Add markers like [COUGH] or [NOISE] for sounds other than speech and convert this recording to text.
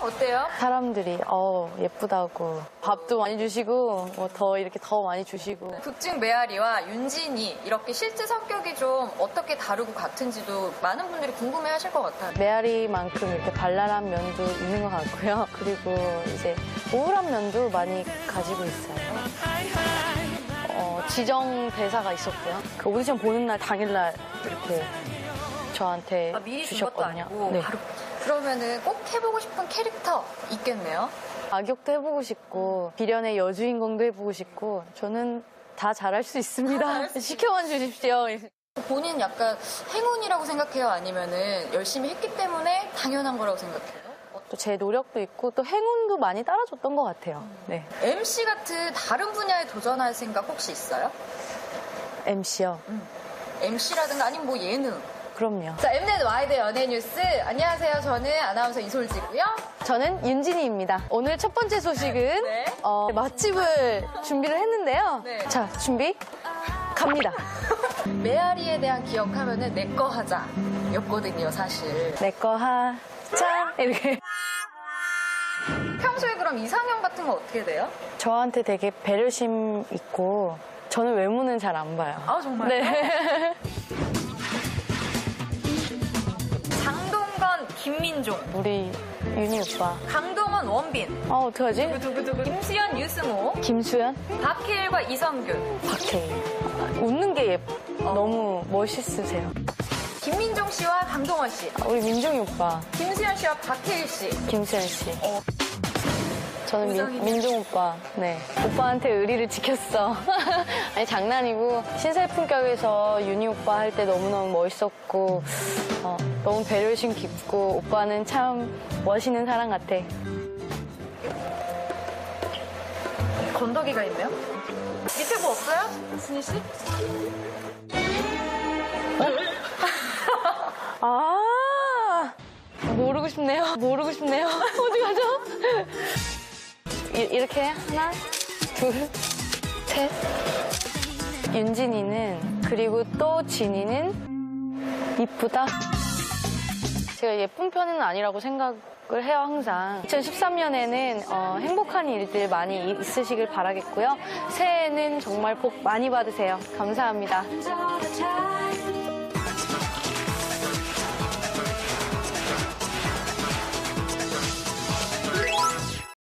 어때요? 사람들이 어 예쁘다고 밥도 많이 주시고 뭐 더 이렇게 더 많이 주시고 극중 메아리와 윤진이 이렇게 실제 성격이 좀 어떻게 다르고 같은지도 많은 분들이 궁금해 하실 것 같아요. 메아리만큼 이렇게 발랄한 면도 있는 것 같고요. 그리고 이제 우울한 면도 많이 가지고 있어요. 어, 지정 대사가 있었고요. 그 오디션 보는 날 당일날 이렇게 저한테 아, 미리 준 것도 주셨거든요. 아니고 네. 바로 그러면은 꼭 해보고 싶은 캐릭터 있겠네요. 악역도 해보고 싶고 비련의 여주인공도 해보고 싶고 저는 다 잘할 수 있습니다. [LAUGHS] 시켜만 주십시오. 본인 약간 행운이라고 생각해요? 아니면은 열심히 했기 때문에 당연한 거라고 생각해요? 또 제 노력도 있고 또 행운도 많이 따라줬던 것 같아요. 네. MC 같은 다른 분야에 도전할 생각 혹시 있어요? MC요. MC라든가 아니면 뭐 예능. 그럼요. 자, 엠넷 와이드 연예 뉴스. 안녕하세요. 저는 아나운서 이솔지고요. 저는 윤진이입니다. 오늘 첫 번째 소식은 네. 어, 맛집을 준비를 했는데요. 네. 자, 준비 갑니다. [LAUGHS] 메아리에 대한 기억하면은 내 거 하자. 였거든요, 사실. 내 거 하자 이렇게 평소에 그럼 이상형 같은 거 어떻게 돼요? 저한테 되게 배려심 있고 저는 외모는 잘 안 봐요. 아, 정말요? 네. 김민종, 우리 윤희 오빠. 강동원, 원빈, 아 어떡하지? 두구두구, 김수현, 유승호, 김수현, 박해일과 이성균, 박혜인. 웃는 게 예, 너무 멋있으세요. 김민종 씨와 강동원 씨, 우리 민종이 오빠, 김수현 씨와 박해일 씨. 김수현 씨. 어. 저는. 민, 민종 오빠. 네. 오빠한테 의리를 지켰어. [LAUGHS] 아니, 장난이고, 신사품격에서 윤희 오빠 할 때 너무너무 멋있었고, 어, 너무 배려심 깊고, 오빠는 참 멋있는 사람 같아. 건더기가 있네요. 밑에 뭐 없어요? 진희 씨? [LAUGHS] 아! 모르고 싶네요. 모르고 싶네요. [LAUGHS] 어디 가죠? 이- 이렇게 하나, 둘, 셋. 윤진이는 그리고 또 진이는 이쁘다. 제가 예쁜 편은 아니라고 생각을 해요 항상. 2013년에는 어, 행복한 일들 많이 있으시길 바라겠고요. 새해에는 정말 복 많이 받으세요. 감사합니다.